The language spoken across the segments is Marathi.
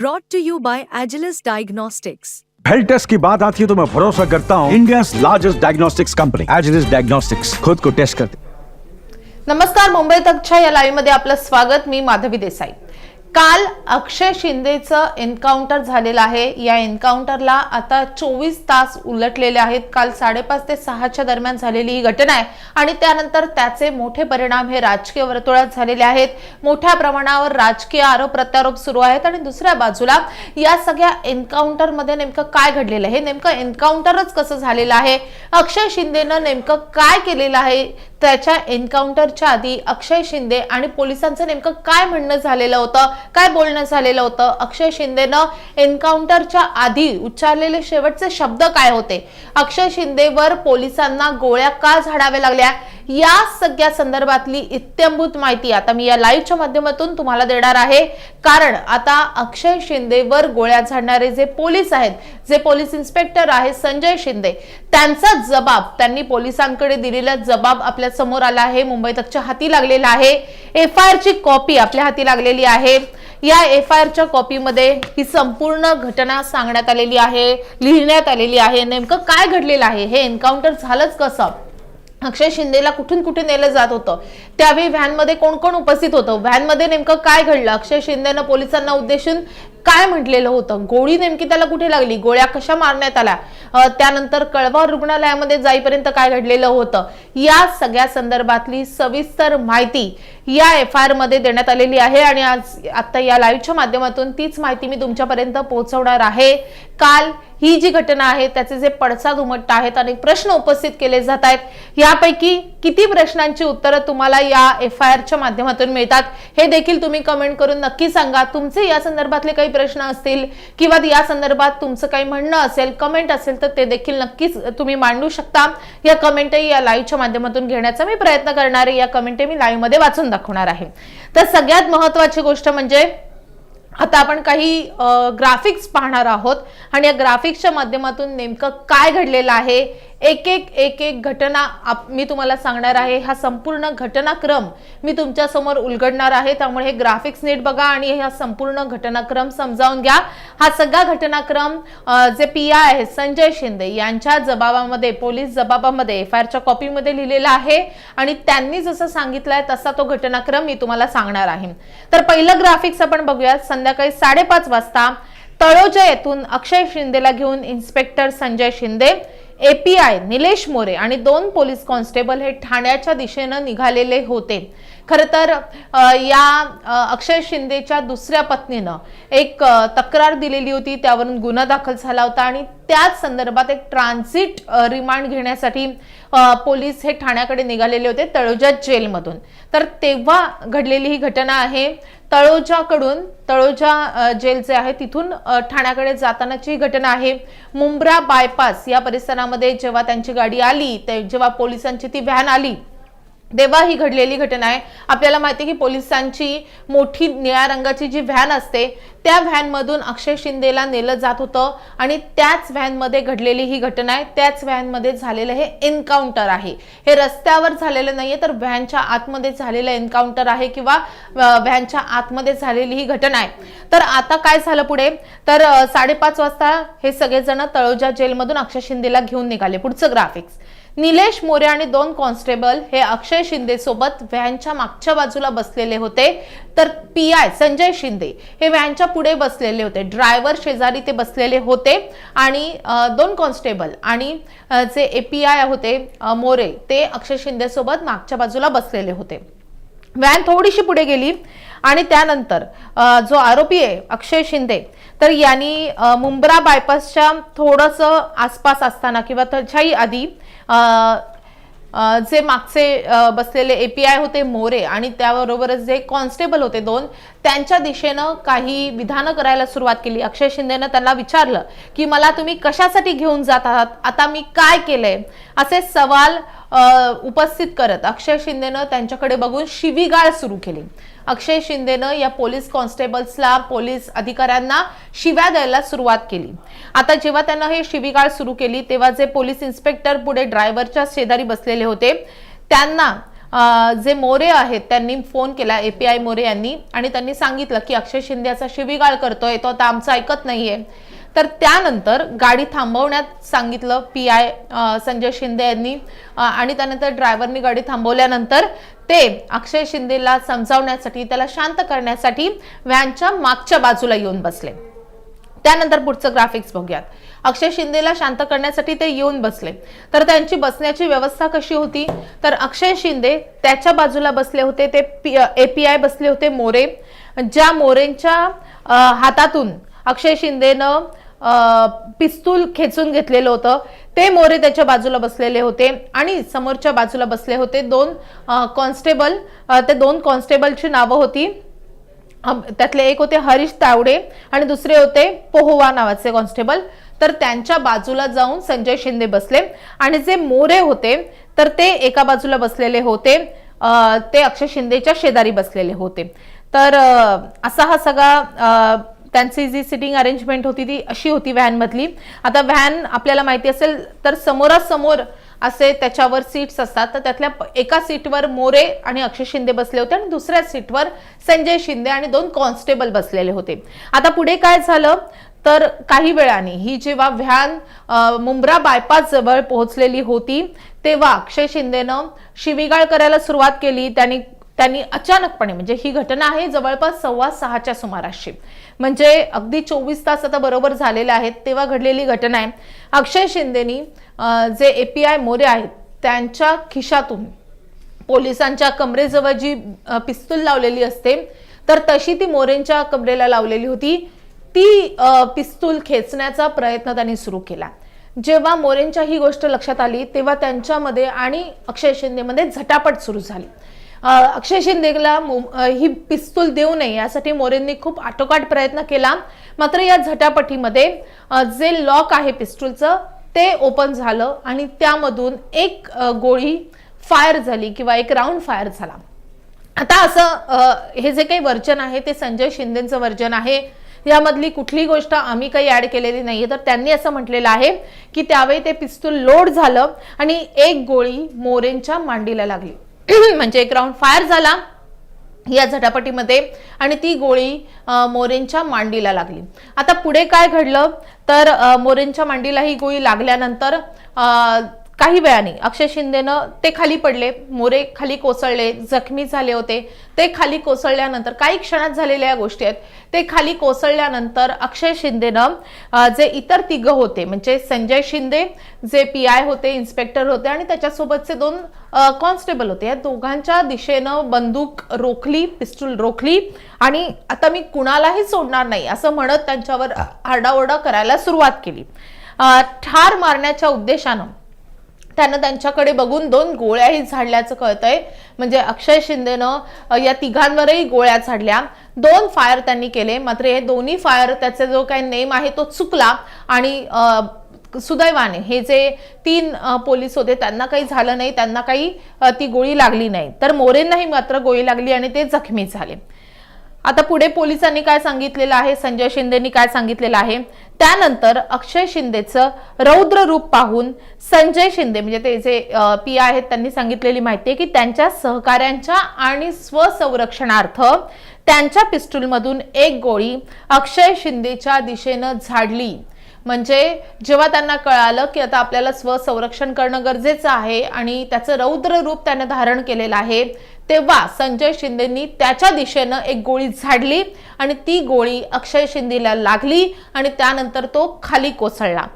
brought to you by Agilus Diagnostics. Health test की बात आती है तो मैं भरोसा करता हूँ। India largest diagnostics company Agilus diagnostics खुद को टेस्ट करते। नमस्कार मुंबई तकच्या या लाईव्हमध्ये आपलं स्वागत. मी माधवी देसाई. काल अक्षय शिंदेचं एन्काउंटर झालेलं आहे. या एन्काउंटरला आता चोवीस तास उलटलेले आहेत. काल साडेपाच ते सहाच्या दरम्यान झालेली ही घटना आहे. आणि त्यानंतर त्याचे मोठे परिणाम हे राजकीय वर्तुळात झालेले आहेत. मोठ्या प्रमाणावर राजकीय आरोप प्रत्यारोप सुरू आहेत. आणि दुसऱ्या बाजूला या सगळ्या एन्काउंटरमध्ये नेमकं काय घडलेलं आहे? नेमकं एन्काउंटरच कसं झालेलं आहे? अक्षय शिंदेनं नेमकं काय केलेलं आहे? त्याच्या एन्काउंटरच्या आधी अक्षय शिंदे आणि पोलिसांचं नेमकं काय म्हणणं झालेलं होतं? काय बोलणं झालेलं होतं? अक्षय शिंदेनं एन्काउंटरच्या आधी उच्चारलेले शेवटचे शब्द काय होते? अक्षय शिंदेवर पोलिसांना गोळ्या का झाडाव्या लागल्या? या सगळ्या संदर्भातली इत्यंभूत माहिती आता मी या लाईव्हच्या माध्यमातून तुम्हाला देणार आहे. कारण आता अक्षय शिंदेवर गोळ्या झाडणारे जे पोलीस आहेत जे पोलीस इन्स्पेक्टर आहेत संजय शिंदे त्यांचा जबाब त्यांनी पोलिसांकडे दिलेला जबाब आपल्यासमोर आला आहे मुंबई तकच्या हाती लागलेला आहे. एफ आय ची कॉपी आपल्या हाती लागलेली आहे. या एफ आय आरच्या कॉपीमध्ये ही संपूर्ण घटना सांगण्यात आलेली आहे लिहिण्यात आलेली आहे. नेमकं काय घडलेलं आहे? हे एन्काउंटर झालंच कसं? अक्षय शिंदेला कुठून कुठे नेलं जात होतं? त्यावेळी व्हॅनमध्ये कोण कोण उपस्थित होतं? व्हॅनमध्ये नेमकं काय घडलं? अक्षय शिंदेनं पोलिसांना उद्देशून काय म्हटलेलं होतं? गोळी नेमकी त्याला कुठे लागली? गोळ्या कशा मारण्यात आल्या? त्यानंतर कळवा रुग्णालयामध्ये जाईपर्यंत काय घडलेलं होतं? या सगळ्या संदर्भातली सविस्तर माहिती या एफ आय आरमध्ये देण्यात आलेली आहे आणि आज आता या लाईव्हच्या माध्यमातून तीच माहिती मी तुमच्यापर्यंत पोहोचवणार आहे. काल ही जी घटना आहे त्याचे जे पडसाद उमटत आहेत अनेक प्रश्न उपस्थित केले जात आहेत. यापैकी किती प्रश्नांची उत्तरं तुम्हाला या एफ आय आरच्या माध्यमातून मिळतात? हे देखील तुम्ही कमेंट करून नक्की सांगा. तुमचे या संदर्भातले काही प्रश्न असतील किंवा या संदर्भात तुमचं काही म्हणणं असेल कमेंट असेल तर ते देखील नक्कीच तुम्ही मांडू शकता. या कमेंटही या लाईव्हच्या माध्यमातून घेण्याचा मी प्रयत्न करणार आहे. या कमेंट मी लाईव्हमध्ये वाचून दाखवणार आहे. तर सगळ्यात महत्वाची गोष्ट म्हणजे आता आपण काही ग्राफिक्स पाहणार आहोत. आणि या ग्राफिक्सच्या माध्यमातून नेमकं काय घडलेलं आहे एक एक एक एक घटना आप- मी तुम्हाला सांगणार आहे. हा संपूर्ण घटनाक्रम मी तुमच्यासमोर उलगडणार आहे. त्यामुळे हे ग्राफिक्स नीट बघा आणि हा संपूर्ण घटनाक्रम समजावून घ्या. हा सगळा घटनाक्रम जे पी आय आहे संजय शिंदे यांच्या जबाबामध्ये पोलीस जबाबामध्ये एफ आय आरच्या कॉपीमध्ये लिहिलेला आहे आणि त्यांनी जसं सांगितलंय तसा तो घटनाक्रम मी तुम्हाला सांगणार आहे. तर पहिलं ग्राफिक्स आपण बघूया संध्याकाळी साडेपाच वाजता तळोजा येथून अक्षय शिंदेला घेऊन इन्स्पेक्टर संजय शिंदे एपीआय निलेश मोरे आणि दोन पोलीस कॉन्स्टेबल हे ठाण्याच्या दिशेनं निघालेले होते. खरं तर या अक्षय शिंदेच्या दुसऱ्या पत्नीनं एक तक्रार दिलेली होती त्यावरून गुन्हा दाखल झाला होता आणि त्याच संदर्भात एक ट्रान्झिट रिमांड घेण्यासाठी पोलीस हे ठाण्याकडे निघालेले होते तळोजा जेलमधून. तर तेव्हा घडलेली ही घटना आहे तळोजाकडून तळोजा जेल जे आहे तिथून ठाण्याकडे जातानाची ही घटना आहे. मुंब्रा बायपास या परिसरामध्ये जेव्हा त्यांची गाडी आली ते जेव्हा पोलिसांची ती व्हॅन आली तेव्हा ही घडलेली घटना आहे. आपल्याला माहिती आहे की पोलिसांची मोठी निळ्या रंगाची जी व्हॅन असते त्या व्हॅनमधून अक्षय शिंदेला नेलं जात होतं आणि त्याच व्हॅनमध्ये घडलेली ही घटना आहे. त्याच व्हॅनमध्ये झालेलं हे एन्काउंटर आहे. हे रस्त्यावर झालेलं नाहीये तर व्हॅनच्या आतमध्ये झालेलं एन्काउंटर आहे किंवा व्हॅनच्या आतमध्ये झालेली ही घटना आहे. तर आता काय झालं पुढे? तर साडेपाच वाजता हे सगळेजण तळोजा जेलमधून अक्षय शिंदेला घेऊन निघाले. पुढचं ग्राफिक्स निलेश मोरे आणि दोन कॉन्स्टेबल हे अक्षय शिंदे सोबत व्हॅनच्या मागच्या बाजूला बसलेले होते. तर पी आय संजय शिंदे हे व्हॅनच्या पुढे बसलेले होते. ड्रायव्हर शेजारी ते बसलेले होते. आणि दोन कॉन्स्टेबल आणि जे ए पी आय होते मोरे ते अक्षय शिंदे सोबत मागच्या बाजूला बसलेले होते. व्हॅन थोडीशी पुढे गेली आणि त्यानंतर जो आरोपी आहे अक्षय शिंदे तर यांनी मुंब्रा बायपासच्या थोडंसं आसपास असताना किंवा त्याच्याही आधी जे मागचे बसलेले ए पी आय होते मोरे आणि त्याबरोबरच जे कॉन्स्टेबल होते दोन त्यांच्या दिशेनं काही विधानं करायला सुरुवात केली. अक्षय शिंदेनं त्यांना विचारलं की मला तुम्ही कशासाठी घेऊन जात आहात? आता मी काय केलंय? असे सवाल उपस्थित करत अक्षय शिंदेनं त्यांच्याकडे बघून शिवीगाळ सुरू केली. अक्षय शिंदेनं या पोलीस कॉन्स्टेबल्सला पोलीस अधिकाऱ्यांना शिव्या द्यायला सुरुवात केली. आता जेव्हा त्यांना हे शिवीगाळ सुरू केली तेव्हा जे पोलीस इन्स्पेक्टर पुढे ड्रायव्हरच्या शेजारी बसलेले होते त्यांना जे मोरे आहेत त्यांनी फोन केला एपीआय मोरे यांनी आणि त्यांनी सांगितलं की अक्षय शिंदे असा शिवीगाळ करतोय तो आता आमचं ऐकत नाहीये. तर त्यानंतर गाडी थांबवण्यात सांगितलं पी आय संजय शिंदे यांनी. आणि त्यानंतर ड्रायव्हरनी गाडी थांबवल्यानंतर ते अक्षय शिंदेला समजावण्यासाठी त्याला शांत करण्यासाठी व्हॅनच्या मागच्या बाजूला येऊन बसले. त्यानंतर पुढचं ग्राफिक्स बघूयात. अक्षय शिंदेला शांत करण्यासाठी ते येऊन बसले. तर त्यांची बसण्याची व्यवस्था कशी होती? तर अक्षय शिंदे त्याच्या बाजूला बसले होते ते एपीआय बसले होते मोरे. ज्या मोरेंच्या हातातून अक्षय शिंदेनं पिस्तूल खेचून घेतलेलं होतं. ते मोरे त्याच्या बाजूला बसलेले होते आणि समोरच्या बाजूला बसले होते दोन कॉन्स्टेबल. ते दोन कॉन्स्टेबलची नावं होती. त्यातले एक होते हरीश तावडे आणि दुसरे होते पोहोवा नावाचे कॉन्स्टेबल. तर त्यांच्या बाजूला जाऊन संजय शिंदे बसले. आणि जे मोरे होते तर ते एका बाजूला बसलेले होते. ते अक्षय शिंदेच्या शेजारी बसलेले होते. तर असा हा सगळा त्यांची जी सिटिंग अरेंजमेंट होती ती अशी होती व्हॅनमधली. आता व्हॅन आपल्याला माहिती असेल तर समोरासमोर असे त्याच्यावर सीट्स असतात. तर त्यातल्या एका सीटवर मोरे आणि अक्षय शिंदे बसले होते आणि दुसऱ्या सीटवर संजय शिंदे आणि दोन कॉन्स्टेबल बसलेले होते. आता पुढे काय झालं? तर काही वेळाने ही जेव्हा व्हॅन मुंब्रा बायपास जवळ पोहोचलेली होती तेव्हा अक्षय शिंदेनं शिवीगाळ करायला सुरुवात केली. त्यांनी त्यांनी अचानकपणे म्हणजे ही घटना आहे जवळपास सव्वा सहाच्या सुमाराशी. म्हणजे अगदी चोवीस तास आता बरोबर झालेले आहेत तेव्हा घडलेली घटना आहे. अक्षय शिंदेनी जे एपीआय मोरे आहेत त्यांच्या खिशातून पोलिसांच्या कमरेजवळ जी पिस्तूल लावलेली असते तर तशी ती मोरेंच्या कमरेला लावलेली होती. ती पिस्तूल खेचण्याचा प्रयत्न त्यांनी सुरू केला. जेव्हा मोरेंच्या ही गोष्ट लक्षात आली तेव्हा त्यांच्यामध्ये आणि अक्षय शिंदेमध्ये झटापट सुरू झाली. अक्षय शिंदेला ही पिस्तूल देऊ नये यासाठी मोरेंनी खूप आटोकाट प्रयत्न केला. मात्र या झटापटीमध्ये जे लॉक आहे पिस्तूलचं ते ओपन झालं आणि त्यामधून एक गोळी फायर झाली किंवा एक राऊंड फायर झाला. आता असं हे जे काही वर्जन आहे ते संजय शिंदेचं वर्जन आहे. यामधली कुठली गोष्ट आम्ही काही ॲड केलेली नाहीये. तर त्यांनी असं म्हटलेलं आहे की त्यावेळी ते पिस्तूल लोड झालं आणि एक गोळी मोरेंच्या मांडीला लागली. म्हणजे एक राऊंड फायर झाला या झटापटीमध्ये आणि ती गोळी मोरेंच्या मांडीला लागली. आता पुढे काय घडलं? तर मोरेंच्या मांडीला ही गोळी लागल्यानंतर काही वेळाने. अक्षय शिंदेनं ते खाली पडले मोरे खाली कोसळले जखमी झाले होते. ते खाली कोसळल्यानंतर काही क्षणात झालेल्या या गोष्टी आहेत. ते खाली कोसळल्यानंतर अक्षय शिंदेनं जे इतर तिघ होते म्हणजे संजय शिंदे जे पी आय होते इन्स्पेक्टर होते आणि त्याच्यासोबतचे दोन कॉन्स्टेबल होते. या दोघांच्या दिशेनं बंदूक रोखली पिस्टूल रोखली आणि आता मी कुणालाही सोडणार नाही असं म्हणत त्यांच्यावर आरडाओरडा करायला सुरुवात केली. ठार मारण्याच्या उद्देशानं त्यानं त्यांच्याकडे बघून दोन गोळ्याही झाडल्याचं कळतंय. म्हणजे अक्षय शिंदेनं या तिघांवरही गोळ्या झाडल्या. दोन फायर त्यांनी केले. मात्र हे दोन्ही फायर त्याचा जो काही नेम आहे तो चुकला. आणि सुदैवाने हे जे तीन पोलीस होते त्यांना काही झालं नाही त्यांना काही ती गोळी लागली नाही. तर मोरेंनाही मात्र गोळी लागली आणि ते जखमी झाले. आता पुढे पोलिसांनी काय सांगितलेलं आहे? संजय शिंदेनी काय सांगितलेलं आहे? त्यानंतर अक्षय शिंदेचं रौद्र रूप पाहून संजय शिंदे म्हणजे ते जे पी आहेत त्यांनी सांगितलेली माहिती आहे की त्यांच्या सहकाऱ्यांच्या आणि स्वसंरक्षणार्थ त्यांच्या पिस्टूलमधून एक गोळी अक्षय शिंदेच्या दिशेनं झाडली. म्हणजे जेव्हा त्यांना कळालं की आता आपल्याला स्वसंरक्षण करणं गरजेचं आहे आणि त्याचं रौद्र रूप त्याने धारण केलेलं आहे तेव्हा संजय शिंदेनी त्याच्या दिशेनं एक गोळी झाडली आणि ती गोळी अक्षय शिंदेला लागली आणि त्यानंतर तो खाली कोसळला.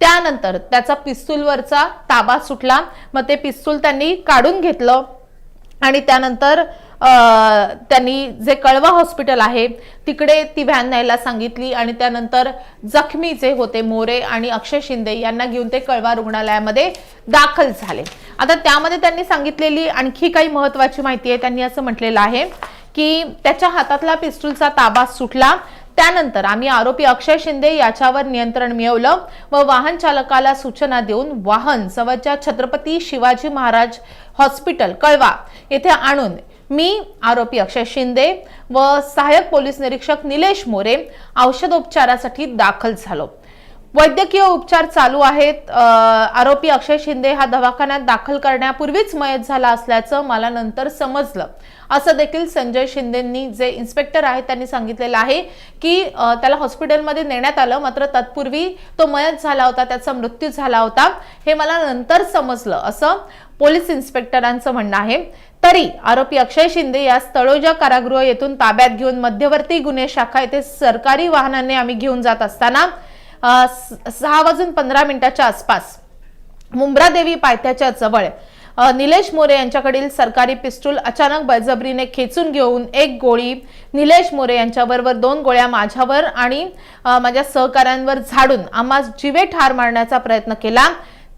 त्यानंतर त्याचा पिस्तूलवरचा ताबा सुटला. मग ते पिस्तूल त्यांनी काढून घेतलं आणि त्यानंतर त्यांनी जे कळवा हॉस्पिटल आहे तिकडे ती व्हॅन न्यायला सांगितली आणि त्यानंतर जखमी जे होते मोरे आणि अक्षय शिंदे यांना घेऊन ते कळवा रुग्णालयामध्ये दाखल झाले. आता त्यामध्ये त्यांनी सांगितलेली आणखी काही महत्वाची माहिती आहे. त्यांनी असं म्हटलेलं आहे की त्याच्या हातातला पिस्तूलचा ताबा सुटला. त्यानंतर आम्ही आरोपी अक्षय शिंदे याच्यावर नियंत्रण मिळवलं व वाहन चालकाला सूचना देऊन वाहन जवळच्या छत्रपती शिवाजी महाराज हॉस्पिटल कळवा येथे आणून मी आरोपी अक्षय शिंदे व सहाय्यक पोलीस निरीक्षक निलेश मोरे औषधोपचारासाठी दाखल झालो. वैद्यकीय उपचार चालू आहेत. आरोपी अक्षय शिंदे हा दवाखान्यात दाखल करण्यापूर्वीच मयत झाला असल्याचं मला नंतर समजलं. असं देखील संजय शिंदेंनी जे इन्स्पेक्टर आहेत त्यांनी सांगितलेलं आहे की त्याला हॉस्पिटलमध्ये नेण्यात आलं. मात्र तत्पूर्वी तो मयत झाला होता त्याचा मृत्यू झाला होता. हे मला नंतर समजलं असं पोलीस इन्स्पेक्टरांचं म्हणणं आहे. तरी आरोपी अक्षय शिंदे या तळोजा कारागृह येथून ताब्यात घेऊन मध्यवर्ती गुन्हे शाखा येथे सरकारी वाहनाने आम्ही घेऊन जात असताना सहा वाजून पंधरा मिनिटाच्या आसपास मुंब्रा देवी पायथ्याच्या जवळ निलेश मोरे यांच्याकडील सरकारी पिस्टूल अचानक बळजबरीने खेचून घेऊन एक गोळी निलेश मोरे यांच्याबरोबर दोन गोळ्या माझ्यावर आणि माझ्या सहकाऱ्यांवर झाडून आम्हा जिवे ठार मारण्याचा प्रयत्न केला.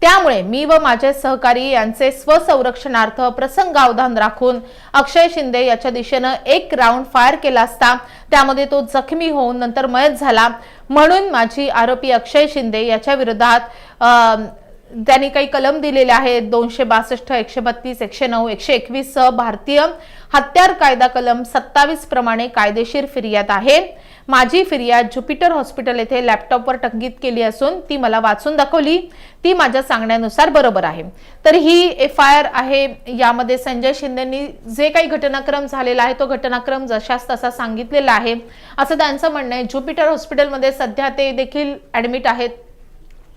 त्यामुळे मी व माझे सहकारी यांचे स्वसंरक्षणार्थ प्रसंगावधान राखून अक्षय शिंदे याच्या दिशेनं एक राऊंड फायर केला असता त्यामध्ये तो जखमी होऊन नंतर मयत झाला. म्हणून माझी आरोपी अक्षय शिंदे याच्या विरोधात त्यांनी काही कलम दिलेले आहेत. दोनशे बासष्ट एकशे बत्तीस एकशे नऊ एकशे एकवीस सह भारतीय हत्यार कायदा कलम सत्तावीस प्रमाणे कायदेशीर फिर्याद आहे. माझी फिर्याद ज्युपिटर हॉस्पिटल येथे लॅपटॉपवर टंकित केली असून ती मला वाचून दाखवली. ती माझ्या सांगण्यानुसार बरोबर आहे. तर ही एफ आय आर आहे. यामध्ये संजय शिंदेनी जे काही घटनाक्रम झालेला आहे तो घटनाक्रम जशास तसा सांगितलेला आहे. असं त्यांचं म्हणणं आहे. ज्युपिटर हॉस्पिटलमध्ये सध्या ते देखील ऍडमिट आहेत.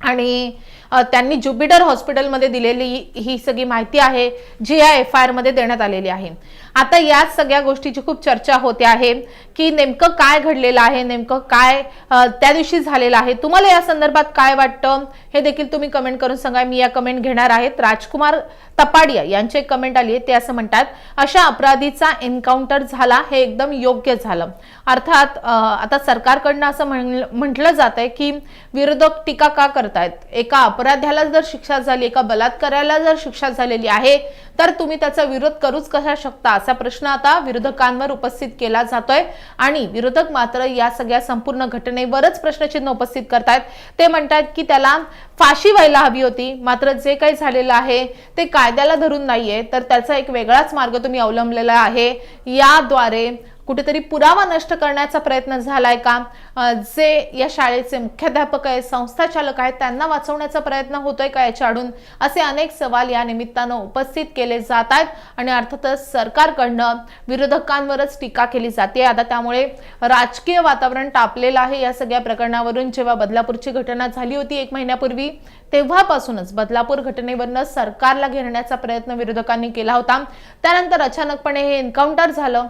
आणि त्यांनी ज्युपिटर हॉस्पिटलमध्ये दिलेली ही सगळी माहिती आहे जी या एफ आय आरमध्ये देण्यात आलेली आहे. आता याच सगळ्या गोष्टीची खूप चर्चा होते आहे की नेमकं काय घडलेलं आहे नेमकं काय त्या दिवशी झालेलं आहे. तुम्हाला या संदर्भात काय वाटतं? हे देखील तुम्ही कमेंट करून सांगा. मी या कमेंट घेणार आहेत राजकुमार तपाडिया यांचे कमेंट आली आहे. ते असं म्हणतात अशा अपराधीचा एन्काउंटर झाला हे एकदम योग्य झालं. अर्थात आता सरकारकडनं असं म्हण- म्हटलं जात आहे की विरोधक टीका का करतायत? एका अपराध्याला जर शिक्षा झाली एका बलात्काराला जर शिक्षा झालेली आहे तर तुम्ही त्याचा विरोध करूच कशा शकता? असा प्रश्न आता विरोधकांवर उपस्थित केला जातोय. आणि विरोधक मात्र या सगळ्या संपूर्ण घटनेवरच प्रश्नचिन्ह उपस्थित करतायत. ते म्हणतात की त्याला फाशी व्हायला हवी होती. मात्र जे काही झालेलं आहे ते कायद्याला धरून नाहीये. तर त्याचा एक वेगळाच मार्ग तुम्ही अवलंबलेला आहे. याद्वारे कुठेतरी पुरावा नष्ट करण्याचा प्रयत्न झालाय का? जे या शाळेचे मुख्याध्यापक आहेत संस्थाचालक आहेत त्यांना वाचवण्याचा प्रयत्न होतोय का याच्याकडून असे अनेक सवाल या निमित्तानं उपस्थित केले जात आहेत आणि अर्थातच सरकारकडनं विरोधकांवरच टीका केली जाते. आता त्यामुळे राजकीय वातावरण तापलेलं आहे या सगळ्या प्रकरणावरून. जेव्हा बदलापूरची घटना झाली होती एक महिन्यापूर्वी तेव्हापासूनच बदलापूर घटनेवरनं सरकारला घेरण्याचा प्रयत्न विरोधकांनी केला होता. त्यानंतर अचानकपणे हे एन्काउंटर झालं.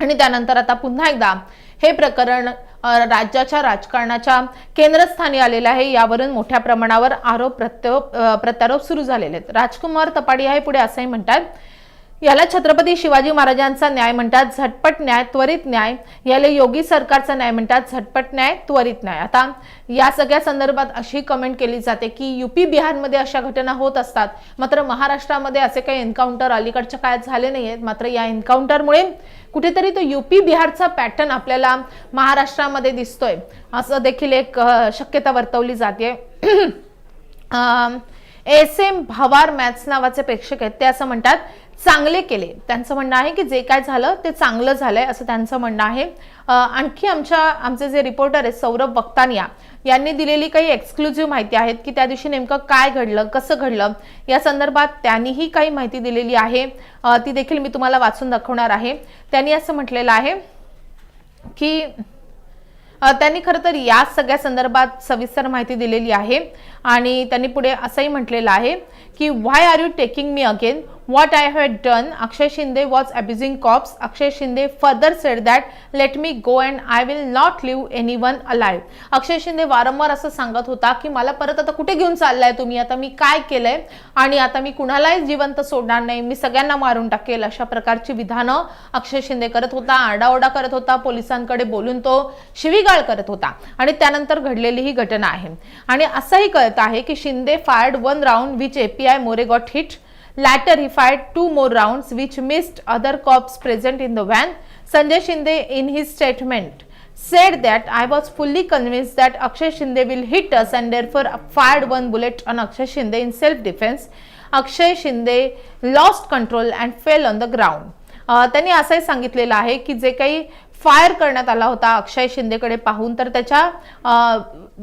आणि त्यानंतर आता पुन्हा एकदा हे प्रकरण राज्याच्या राजकारणाच्या केंद्रस्थानी आलेलं आहे. यावरून मोठ्या प्रमाणावर आरोप प्रत्यो प्रत्यारोप सुरू झालेले आहेत. राजकुमार तपाडिया हे पुढे असंही म्हणतात याला छत्रपती शिवाजी महाराजांचा न्याय म्हणतात झटपट न्याय त्वरित न्याय. याला योगी सरकारचा न्याय म्हणतात झटपट न्याय त्वरित न्याय. आता या सगळ्या संदर्भात अशी कमेंट केली जाते की युपी बिहारमध्ये अशा घटना होत असतात. मात्र महाराष्ट्रामध्ये असे काही एन्काउंटर अलीकडच्या काळात झाले नाही आहेत मात्र या एन्काउंटरमुळे कुठेतरी तो युपी बिहारचा पॅटर्न आपल्याला महाराष्ट्रामध्ये दिसतोय. असं देखील एक शक्यता वर्तवली जाते. एस एम भवार मॅथ्स नावाचे प्रेक्षक आहेत. ते असं म्हणतात चांगले केले. त्यांचं म्हणणं आहे की जे काय झालं ते चांगलं झालंय असं त्यांचं म्हणणं आहे. आणखी आमच्या आमचे जे रिपोर्टर आहेत सौरभ वक्तानिया यांनी दिलेली काही एक्सक्लुझिव्ह माहिती आहेत की त्या दिवशी नेमकं काय घडलं कसं घडलं या संदर्भात त्यांनीही काही माहिती दिलेली आहे. ती देखील मी तुम्हाला वाचून दाखवणार आहे. त्यांनी असं म्हटलेलं आहे की त्यांनी खरं तर या सगळ्या संदर्भात सविस्तर माहिती दिलेली आहे. आणि त्यांनी पुढे असंही म्हटलेलं आहे की why are you taking me again what I had done Akshay Shinde was abusing cops Akshay Shinde further said that let me go and I will not leave any one Akshay Shinde वारंवार असं सांगत होता की मला परत आता कुठे घेऊन चाललाय तुम्ही? आता मी काय केलंय? आणि आता मी कुणालाही जिवंत सोडणार नाही. मी सगळ्यांना मारून टाकेल. अशा प्रकारची विधानं अक्षय शिंदे करत होता. आरडाओरडा करत होता. पोलिसांकडे बोलून तो शिवीगाळ करत होता. आणि त्यानंतर घडलेली ही घटना आहे. आणि असंही कळत आहे की Shinde fired one round which API More got hit Later, he fired two more rounds, which missed other cops present in the van. Sanjay Shinde, in his statement, said that I was fully convinced that Akshay Shinde will hit us and therefore fired one bullet on Akshay Shinde in self defense. Akshay Shinde lost control and fell on the ground त्यांनी असंही सांगितलेलं आहे की जे काही फायर करण्यात आला होता अक्षय शिंदेकडे पाहून तर त्याच्या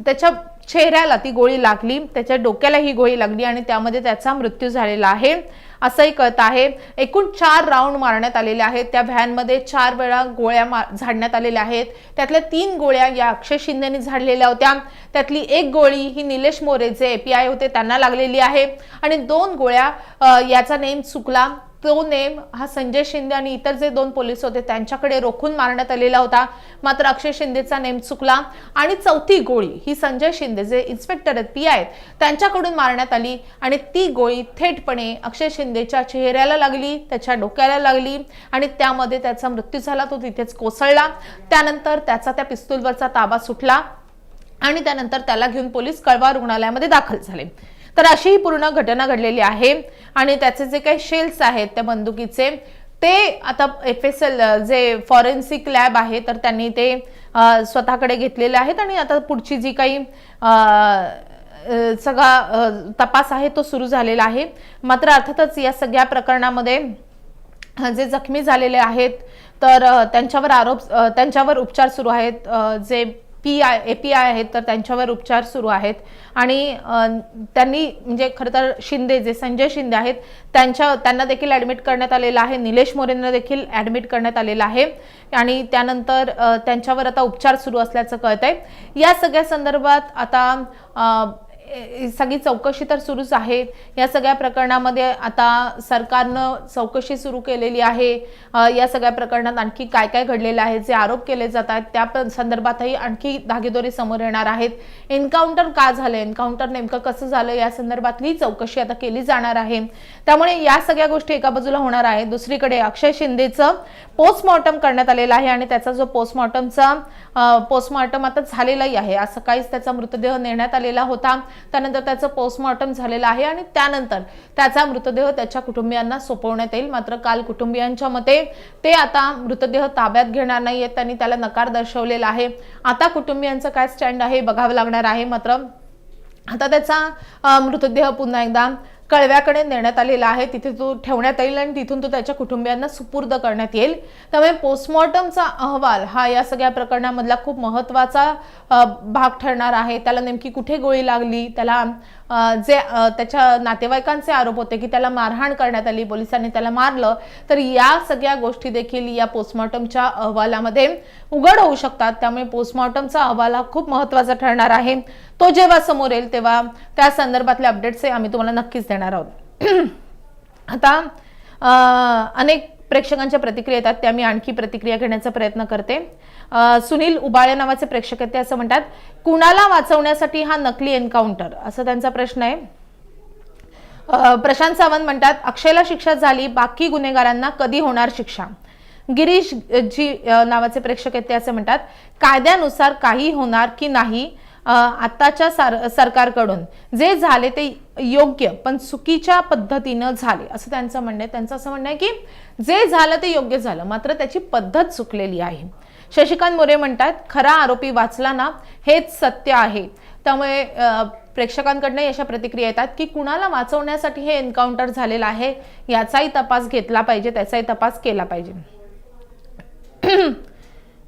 त्याच्या चेहऱ्याला ती गोळी लागली त्याच्या डोक्याला ही गोळी लागली आणि त्यामध्ये त्याचा मृत्यू झालेला आहे. असंही कळत आहे एकूण चार राऊंड मारण्यात आलेले आहेत. त्या व्हॅनमध्ये चार वेळा गोळ्या मार झाडण्यात आलेल्या आहेत. त्यातल्या तीन गोळ्या या अक्षय शिंदेने झाडलेल्या होत्या. त्यातली एक गोळी ही निलेश मोरे जे एपीआय होते त्यांना लागलेली आहे. आणि दोन गोळ्या याचा नेम चुकला. तो नेम हा संजय शिंदे आणि इतर जे दोन पोलीस होते त्यांच्याकडे रोखून मारण्यात आलेला होता. मात्र अक्षय शिंदेचा नेम चुकला. आणि चौथी गोळी ही संजय शिंदे जे इन्स्पेक्टर आहेत पी आहेत त्यांच्याकडून मारण्यात आली. आणि ती गोळी थेटपणे अक्षय शिंदेच्या चेहऱ्याला लागली त्याच्या डोक्याला लागली. आणि त्यामध्ये त्याचा मृत्यू झाला तो तिथेच कोसळला. त्यानंतर त्याचा त्या पिस्तूलवरचा ताबा सुटला. आणि त्यानंतर त्याला घेऊन पोलीस कळवा रुग्णालयामध्ये दाखल झाले. तर अशी ही पूर्ण घटना घडलेली आहे. आणि त्याचे जे काही शेल्स आहेत त्या बंदुकीचे ते आता एफ एस एल जे फॉरेन्सिक लॅब आहे तर त्यांनी ते स्वतःकडे घेतलेले आहेत. आणि आता पुढची जी काही सगळा तपास आहे तो सुरू झालेला आहे. मात्र अर्थातच या सगळ्या प्रकरणामध्ये जे जखमी झालेले आहेत तर त्यांच्यावर आरोप त्यांच्यावर उपचार सुरू आहेत. जे P I A P I आहेत तर त्यांच्यावर उपचार सुरू आहेत. आणि त्यांनी म्हणजे खरं तर शिंदे जे संजय शिंदे आहेत त्यांच्या त्यांना देखील ॲडमिट करण्यात आलेलं आहे. निलेश मोरेंना देखील ॲडमिट करण्यात आलेलं आहे. आणि त्यानंतर त्यांच्यावर आता उपचार सुरू असल्याचं कळत आहे या सगळ्या संदर्भात आता सगळी चौकशी तर सुरूच आहे. या सगळ्या प्रकरणामध्ये आता सरकारनं चौकशी सुरू केलेली आहे. या सगळ्या प्रकरणात आणखी काय काय घडलेलं आहे जे आरोप केले जात आहेत त्या पण संदर्भातही आणखी धागेदोरी समोर येणार आहेत. एन्काउंटर का झालं एन्काउंटर नेमकं कसं झालं? या संदर्भातली चौकशी आता केली जाणार आहे. त्यामुळे या सगळ्या गोष्टी एका बाजूला होणार आहे. दुसरीकडे अक्षय शिंदेचं पोस्टमॉर्टम करण्यात आलेलं आहे आणि त्याचा जो पोस्टमॉर्टमचा पोस्टमॉर्टम आता झालेलाही आहे. आज सकाळीच त्याचा मृतदेह नेण्यात आलेला होता. त्यानंतर त्याचं पोस्टमॉर्टम झालेलं आहे आणि त्यानंतर त्याचा मृतदेह त्याच्या कुटुंबियांना सोपवण्यात येईल. मात्र काल कुटुंबियांच्या मते ते आता मृतदेह ताब्यात घेणार नाहीयेत. त्यांनी त्याला नकार दर्शवलेला आहे. आता कुटुंबियांचं काय स्टँड आहे बघावं लागणार आहे. मात्र आता त्याचा मृतदेह पुन्हा एकदा कळव्याकडे नेण्यात आलेला आहे. तिथे तो ठेवण्यात येईल आणि तिथून तो त्याच्या कुटुंबियांना सुपूर्द करण्यात येईल. त्यामुळे पोस्टमॉर्टमचा अहवाल हा या सगळ्या प्रकरणामधला खूप महत्त्वाचा भाग ठरणार आहे. त्याला नेमकी कुठे गोळी लागली? त्याला जे त्याच्या नातेवाईकांचे आरोप होते की त्याला मारहाण करण्यात आली पोलिसांनी त्याला मारलं तर या सगळ्या गोष्टी देखील या पोस्टमॉर्टमच्या अहवालामध्ये उघड होऊ शकतात. त्यामुळे पोस्टमॉर्टमचा अहवाल हा खूप महत्त्वाचा ठरणार आहे. तो जेव्हा समोर येईल तेव्हा त्या संदर्भातले अपडेट्स आम्ही तुम्हाला नक्कीच देणार आहोत. आता अनेक प्रेक्षकांच्या प्रतिक्रिया येतात त्या मी आणखी प्रतिक्रिया घेण्याचा प्रयत्न करते. सुनील उबाळे नावाचे प्रेक्षक आहेत ते असं म्हणतात कुणाला वाचवण्यासाठी हा नकली एन्काउंटर? असा त्यांचा प्रश्न आहे. प्रशांत सावंत म्हणतात अक्षयला शिक्षा झाली बाकी गुन्हेगारांना कधी होणार शिक्षा? गिरीश जी नावाचे प्रेक्षक आहेत ते असे म्हणतात कायद्यानुसार काही होणार की नाही? आत्ताच्या आताच्या सार सरकारकडून. जे झाले ते योग्य पण चुकीच्या पद्धतीनं झाले असं त्यांचं म्हणणं आहे. त्यांचं असं म्हणणं आहे की जे झालं ते योग्य झालं मात्र त्याची पद्धत चुकलेली आहे. शशिकांत मोरे म्हणतात खरा आरोपी वाचला ना हेच सत्य आहे. त्यामुळे प्रेक्षकांकडनं अशा प्रतिक्रिया येतात की कुणाला वाचवण्यासाठी हे एन्काउंटर झालेलं आहे याचाही तपास घेतला पाहिजे त्याचाही तपास केला पाहिजे.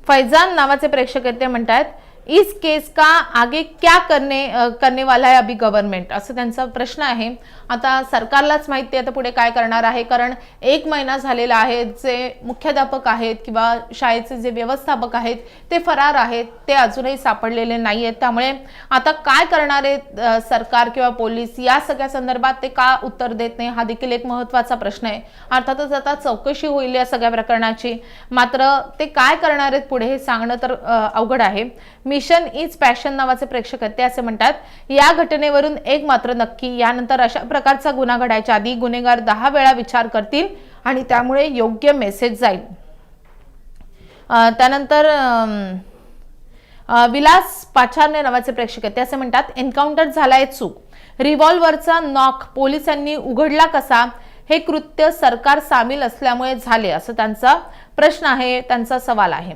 फैजान नावाचे प्रेक्षक येते म्हणतात इस केस का आगे क्या करने करने वाला है अभी गव्हर्नमेंट असं त्यांचा प्रश्न आहे. आता सरकारलाच माहिती आहे आता पुढे काय करणार आहे कारण एक महिना झालेला आहे जे मुख्याध्यापक आहेत किंवा शाळेचे जे व्यवस्थापक आहेत ते फरार आहेत ते अजूनही सापडलेले नाही आहेत. त्यामुळे आता काय करणार आहेत सरकार किंवा पोलीस या सगळ्या संदर्भात ते का उत्तर देत नाही हा देखील एक महत्त्वाचा प्रश्न आहे. अर्थातच आता चौकशी होईल या सगळ्या प्रकरणाची. मात्र ते काय करणार आहेत पुढे हे सांगणं तर अवघड आहे. मिशन इज पॅशन नावाचे प्रेक्षक आहेत ते असे म्हणतात. या घटनेवरून एक मात्र नक्की यानंतर अशा प्रकारचा गुन्हा घडायच्या आधी गुन्हेगार दहा वेळा विचार करतील आणि त्यामुळे योग्य मेसेज जाईल. त्यानंतर विलास पाचारने नावाचे प्रेक्षक आहेत ते असे म्हणतात एन्काउंटर झालाय चूक. रिव्हॉल्व्हरचा नॉक पोलिसांनी उघडला कसा? हे कृत्य सरकार सामील असल्यामुळे झाले असं त्यांचा प्रश्न आहे त्यांचा सवाल आहे.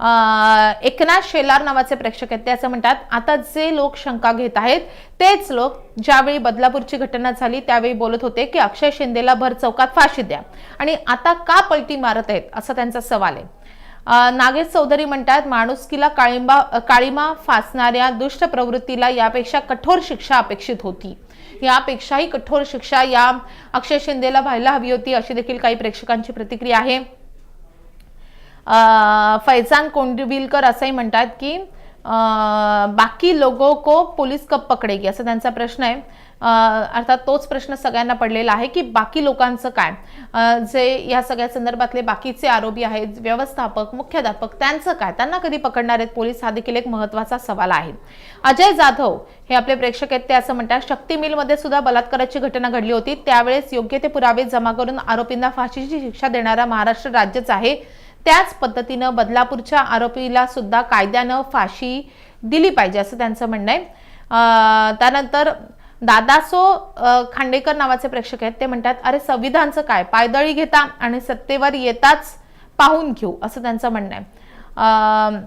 एकनाथ शेलार नावाचे प्रेक्षक आहेत. ते असं म्हणतात आता जे लोक शंका घेत आहेत तेच लोक ज्यावेळी बदलापूरची घटना झाली त्यावेळी बोलत होते की अक्षय शिंदेला भर चौकात फाशी द्या. आणि आता का पलटी मारत आहेत असा त्यांचा सवाल आहे. नागेश चौधरी म्हणतात माणुसकीला काळिंबा काळीमा फासणाऱ्या दुष्ट प्रवृत्तीला यापेक्षा कठोर शिक्षा अपेक्षित होती. यापेक्षाही कठोर शिक्षा या अक्षय शिंदेला व्हायला हवी होती अशी देखील काही प्रेक्षकांची प्रतिक्रिया आहे. फैजान कोंडविलकर असंही म्हणतात की बाकी लोगों को पोलीस कब पकडेगी? असा त्यांचा प्रश्न आहे. अर्थात तोच प्रश्न सगळ्यांना पडलेला आहे की बाकी लोकांचं काय? जे या सगळ्या संदर्भातले बाकीचे आरोपी आहेत व्यवस्थापक मुख्याध्यापक त्यांचं काय? त्यांना कधी पकडणार आहेत पोलीस? हा देखील एक महत्त्वाचा सवाल आहे. अजय जाधव हे आपले प्रेक्षक आहेत ते असं म्हणतात शक्ती मिलमध्ये सुद्धा बलात्काराची घटना घडली होती. त्यावेळेस योग्य ते पुरावे जमा करून आरोपींना फाशीची शिक्षा देणारा महाराष्ट्र राज्यच आहे. त्याच पद्धतीनं बदलापूरच्या आरोपीला सुद्धा कायद्यानं फाशी दिली पाहिजे असं त्यांचं म्हणणं आहे. त्यानंतर दादासो खांडेकर नावाचे प्रेक्षक आहेत ते म्हणतात अरे संविधानचं काय? पायदळी घेता आणि सत्तेवर येताच पाहून घेऊ असं त्यांचं म्हणणं आहे.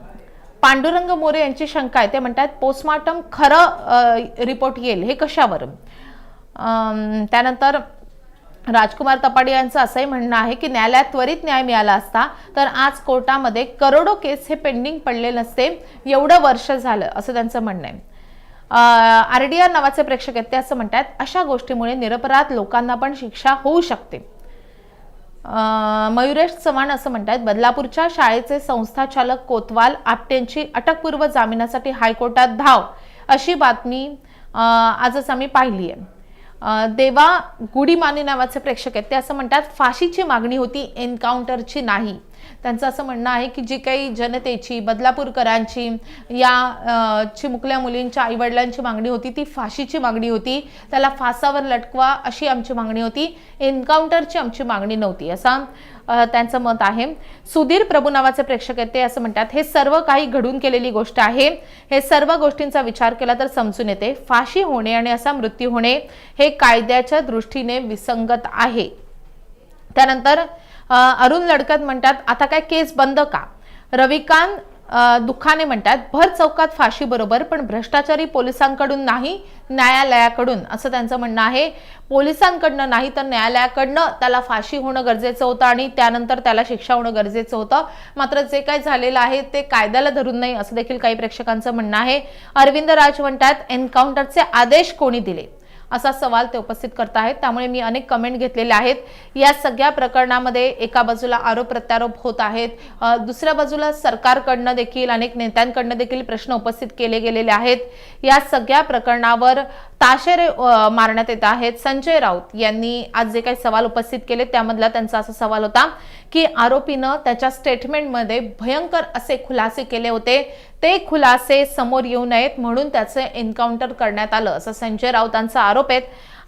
पांडुरंग मोरे यांची शंका आहे. ते म्हणतात पोस्टमॉर्टम खरं रिपोर्ट येईल. हे कशावर त्यानंतर राजकुमार तपाडे यांचं असंही म्हणणं आहे की न्यायालयात त्वरित न्याय मिळाला असता तर आज कोर्टामध्ये करोडो केस हे पेंडिंग पडले नसते एवढं वर्ष झालं असं त्यांचं म्हणणं आहे. आर डी आर नावाचे प्रेक्षक आहेत ते असं म्हणतात अशा गोष्टीमुळे निरपराध लोकांना पण शिक्षा होऊ शकते. मयुरेश चव्हाण असं म्हणतात बदलापूरच्या शाळेचे संस्थाचालक कोतवाल आपटेंची अटकपूर्व जामिनासाठी हायकोर्टात धाव. अशी बातमी आजच आम्ही पाहिली आहे देवा गुडी माने नावाचे प्रेक्षक आहेत ते असं म्हणतात फाशीची मागणी होती एन्काउंटरची नाही. त्यांचं असं म्हणणं आहे की जी काही जनतेची बदलापूरकरांची या चिमुकल्या मुलींच्या आईवडिलांची मागणी होती ती फाशीची मागणी होती. त्याला फासावर लटकवा अशी आमची मागणी होती. एन्काउंटरची आमची मागणी नव्हती असा त्यांचं मत आहे. सुधीर प्रभू नावाचे प्रेक्षक आहेत ते असं म्हणतात हे सर्व काही घडून केलेली गोष्ट आहे. हे सर्व गोष्टींचा विचार केला तर समजून येते. फाशी होणे आणि असा मृत्यू होणे हे कायद्याच्या दृष्टीने विसंगत आहे. त्यानंतर अरुण लडकत म्हणतात आता काय केस बंद का? रविकांत दुःखाने दुखाने म्हणतात भर चौकात फाशी बरोबर पण भ्रष्टाचारी पोलिसांकडून नाही न्यायालयाकडून. असं त्यांचं म्हणणं आहे. पोलिसांकडनं नाही तर न्यायालयाकडनं त्याला फाशी होणं गरजेचं होतं आणि त्यानंतर त्याला शिक्षा होणं गरजेचं होतं. मात्र जे काय झालेलं आहे ते कायद्याला धरून नाही असं देखील काही प्रेक्षकांचं म्हणणं आहे. अरविंद राज म्हणतात एन्काउंटरचे आदेश कोणी दिले? असा सवाल ते उपस्थित करत आहेत त्यामुळे मी अनेक कमेंट घेतलेले आहेत. या सगळ्या प्रकरणामध्ये एका बाजूला आरोप प्रत्यारोप होत आहेत. दुसऱ्या बाजूला सरकारकडनं देखील अनेक नेत्यांकडनं देखील प्रश्न उपस्थित केले गेलेले आहेत. या सगळ्या प्रकरणावर ताशेरे मारण्यात येत आहेत. संजय राऊत यांनी आज जे काही सवाल उपस्थित केले त्यामधला त्यांचा असा सवाल होता की आरोपीनं त्याच्या स्टेटमेंटमध्ये भयंकर असे खुलासे केले होते. ते खुलासे समोर येऊ नयेत म्हणून त्याचे एन्काउंटर करण्यात आलं. असं संजय राऊतांचा आरोप आहे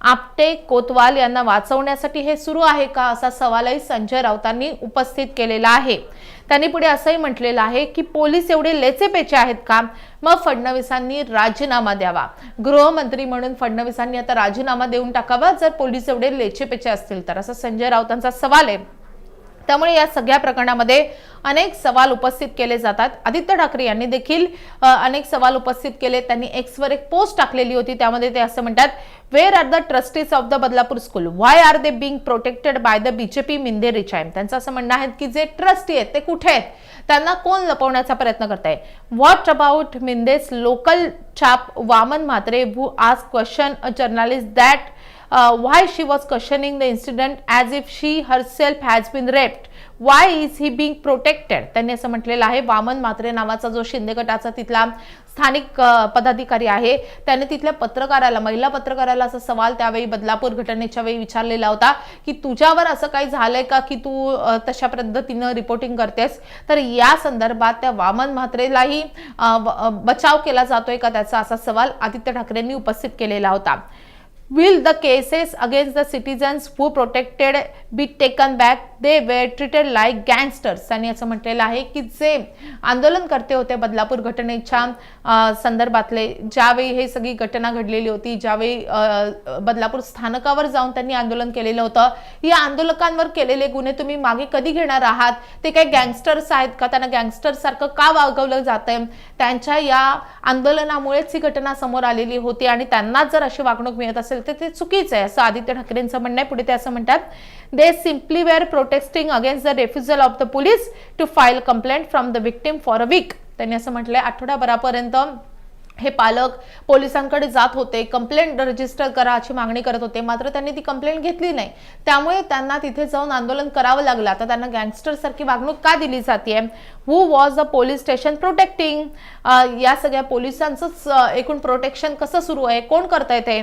आपटे कोतवाल यांना वाचवण्यासाठी हे सुरू आहे का असा सवालही संजय राऊतांनी उपस्थित केलेला आहे. त्यांनी पुढे असंही म्हटलेलं आहे की पोलीस एवढे लेचेपेचे आहेत का? मग फडणवीसांनी राजीनामा द्यावा. गृहमंत्री म्हणून फडणवीसांनी आता राजीनामा देऊन टाकावा. जर पोलीस एवढे लेचेपेचे असतील तर असा संजय राऊतांचा सवाल आहे. त्यामुळे या सगळ्या प्रकरणामध्ये अनेक सवाल उपस्थित केले जातात. आदित्य ठाकरे यांनी देखील अनेक सवाल उपस्थित केले. त्यांनी एक्सवर एक पोस्ट टाकलेली होती. त्यामध्ये ते असं म्हणतात where are the trustees of the Badlapur school why are they being protected by the BJP Minde regime त्यांचं असं म्हणणं आहे की जे ट्रस्टी आहेत ते कुठे आहेत? त्यांना कोण लपवण्याचा प्रयत्न करताय? व्हॉट अबाउट मिंदेस लोकल छाप वामन म्हात्रे who आज question a journalist that uh, why she was questioning the incident as if she herself has been raped. Why is he being protected त्यांनी असं म्हटलेलं आहे. वामन मात्रे नावाचा जो शिंदे गटाचा तिथला स्थानिक पदाधिकारी आहे त्याने तिथल्या पत्रकाराला महिला पत्रकाराला असा सवाल त्यावेळी बदलापूर घटनेच्या वेळी विचारलेला होता की तुझ्यावर असं काही झालंय का की तू तशा पद्धतीनं रिपोर्टिंग करतेस? तर या संदर्भात त्या वामन म्हात्रेलाही बचाव केला जातोय का त्याचा असा सवाल आदित्य ठाकरेंनी उपस्थित केलेला होता. Will the cases against the citizens who protected be taken back they were treated like gangsters त्यांनी असं म्हटलेलं आहे की जे आंदोलन करते होते बदलापूर घटनेच्या संदर्भातले ज्यावेळी हे सगळी घटना घडलेली होती ज्यावेळी बदलापूर स्थानकावर जाऊन त्यांनी आंदोलन केलेलं होतं या आंदोलकांवर केलेले गुन्हे तुम्ही मागे कधी घेणार आहात? ते काही गँगस्टर्स आहेत का? त्यांना गँगस्टर सारखं का वागवलं जातंय? त्यांच्या या आंदोलनामुळेच ही घटना समोर आलेली होती आणि त्यांना जर अशी वागणूक मिळत असेल तर ते चुकीचं आहे असं आदित्य ठाकरेंचं म्हणणं आहे. पुढे ते असं म्हणतात they simply were protesting against the refusal of the police to file complaint from the victim for a week त्यांनी असं म्हटलंय आठवड्याभरापर्यंत हे पालक पोलिसांकडे जात होते कंप्लेंट रजिस्टर करा अशी मागणी करत होते मात्र त्यांनी ती कंप्लेंट घेतली नाही. त्यामुळे त्यांना तिथे जाऊन आंदोलन करावं लागलं. आता त्यांना गँगस्टर सारखी वागणूक का दिली जाते who was the police station protecting या सगळ्या पोलिसांचंच एकूण प्रोटेक्शन कसं सुरू आहे? कोण करता ते?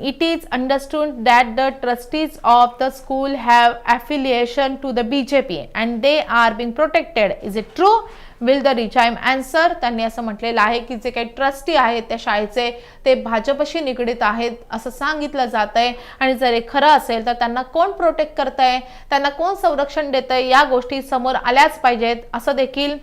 It is understood that the trustees of the school have affiliation to the BJP and they are being protected. Is it true? Will the rich regime answer त्यांनी असं म्हटलेलं आहे की जे काही ट्रस्टी आहेत त्या शाळेचे ते भाजपशी निगडीत आहेत असं सांगितलं जात आहे आणि जर हे खरं असेल तर त्यांना कोण प्रोटेक्ट करत आहे त्यांना कोण संरक्षण देत आहे या गोष्टी समोर आल्याच पाहिजेत असं देखील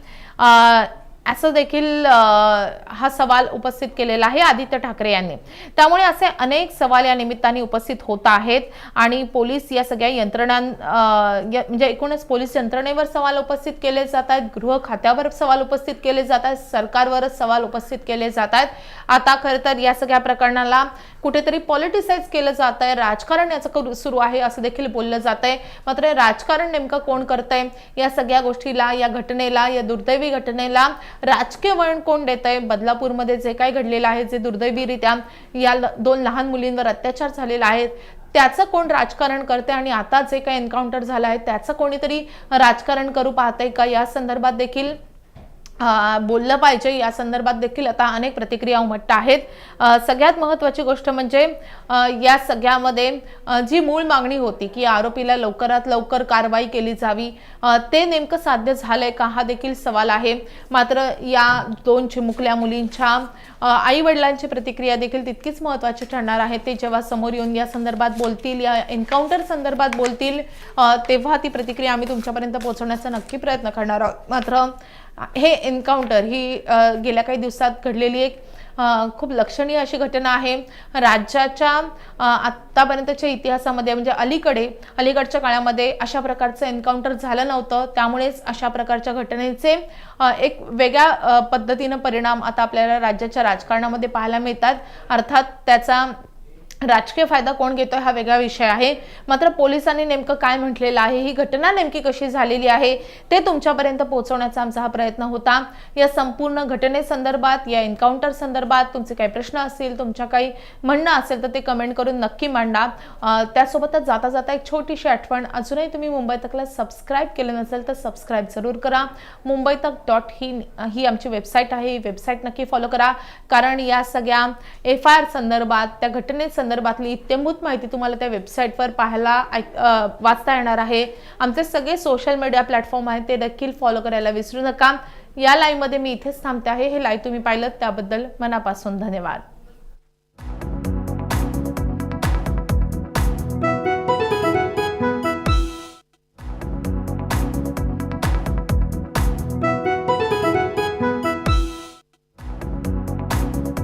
असं देखील हा सवाल उपस्थित केलेला आहे आदित्य ठाकरे यांनी. त्यामुळे असे अनेक सवाल या निमित्ताने उपस्थित होत आहेत आणि पोलीस या सगळ्या यंत्रणा म्हणजे एकूणच पोलीस यंत्रणेवर सवाल उपस्थित केले जात आहेत गृह खात्यावर सवाल उपस्थित केले जात आहेत सरकारवरच सवाल उपस्थित केले जात आहेत. आता खरं तर या सगळ्या प्रकरणाला कुठेतरी पॉलिटिसाइज केलं जात आहे राजकारण याचं करू- सुरू आहे असं देखील बोललं जात आहे मात्र राजकारण नेमकं कोण करतंय? या सगळ्या गोष्टीला या घटनेला या दुर्दैवी घटनेला राजकीय वळण कोण देत आहे बदलापूरमध्ये जे काही घडलेलं आहे जे दुर्दैवीरित्या या ल- दोन लहान मुलींवर अत्याचार झालेला आहे त्याचं कोण राजकारण करते आणि आता जे काही एन्काउंटर झालं आहे त्याचं कोणीतरी राजकारण करू पाहतंय का? या संदर्भात देखील बोललं पाहिजे. या संदर्भात देखील आता अनेक प्रतिक्रिया उमटत आहेत. सगळ्यात महत्त्वाची गोष्ट म्हणजे या सगळ्यामध्ये जी मूळ मागणी होती की आरोपीला लवकरात लवकर कारवाई केली जावी ते नेमकं साध्य झालंय का? हा देखील सवाल आहे. मात्र या दोन चिमुकल्या मुलींच्या आई वडिलांची प्रतिक्रिया देखील तितकीच महत्त्वाची ठरणार आहे. ते जेव्हा समोर येऊन या संदर्भात बोलतील या एन्काउंटर संदर्भात बोलतील तेव्हा ती प्रतिक्रिया आम्ही तुमच्यापर्यंत पोहोचवण्याचा नक्की प्रयत्न करणार आहोत. मात्र हे एन्काउंटर ही गेल्या काही दिवसात घडलेली एक खूप लक्षणीय अशी घटना आहे. राज्याच्या आत्तापर्यंतच्या इतिहासामध्ये म्हणजे अलीकडे अलीकडच्या काळामध्ये अशा प्रकारचं एन्काउंटर झालं नव्हतं. त्यामुळेच अशा प्रकारच्या घटनेचे एक वेगळ्या पद्धतीनं परिणाम आता आपल्याला राज्याच्या राजकारणामध्ये पाहायला मिळतात. अर्थात त्याचा राजकीय फायदा कोण घेतोय हा वेगळा विषय आहे. मात्र पोलिसांनी नेमकं काय म्हटलेलं आहे? ही घटना नेमकी कशी झालेली आहे? ते तुमच्यापर्यंत पोहोचवण्याचा आमचा हा प्रयत्न होता. या संपूर्ण घटनेसंदर्भात या एन्काउंटर संदर्भात तुमचे काही प्रश्न असतील तुमच्या काही म्हणणं असेल तर ते कमेंट करून नक्की मांडा. त्यासोबतच जाता जाता एक छोटीशी आठवण. अजूनही तुम्ही मुंबई तकला सबस्क्राईब केलं नसेल तर सबस्क्राईब जरूर करा. मुंबई तक डॉट ही ही आमची वेबसाईट आहे. ही वेबसाईट नक्की फॉलो करा. कारण या सगळ्या एफ आय आर संदर्भात त्या घटनेसंदर्भात संदर्भातली इत्यंभूत माहिती तुम्हाला त्या वेबसाईटवर पाहायला वाचता येणार आहे. आमचे सगळे सोशल मीडिया प्लॅटफॉर्म आहेत ते देखील फॉलो करायला विसरू नका. या लाईव्हमध्ये मी इथेच थांबते आहे. हे लाईव्ह तुम्ही पाहिलं त्याबद्दल मनापासून धन्यवाद.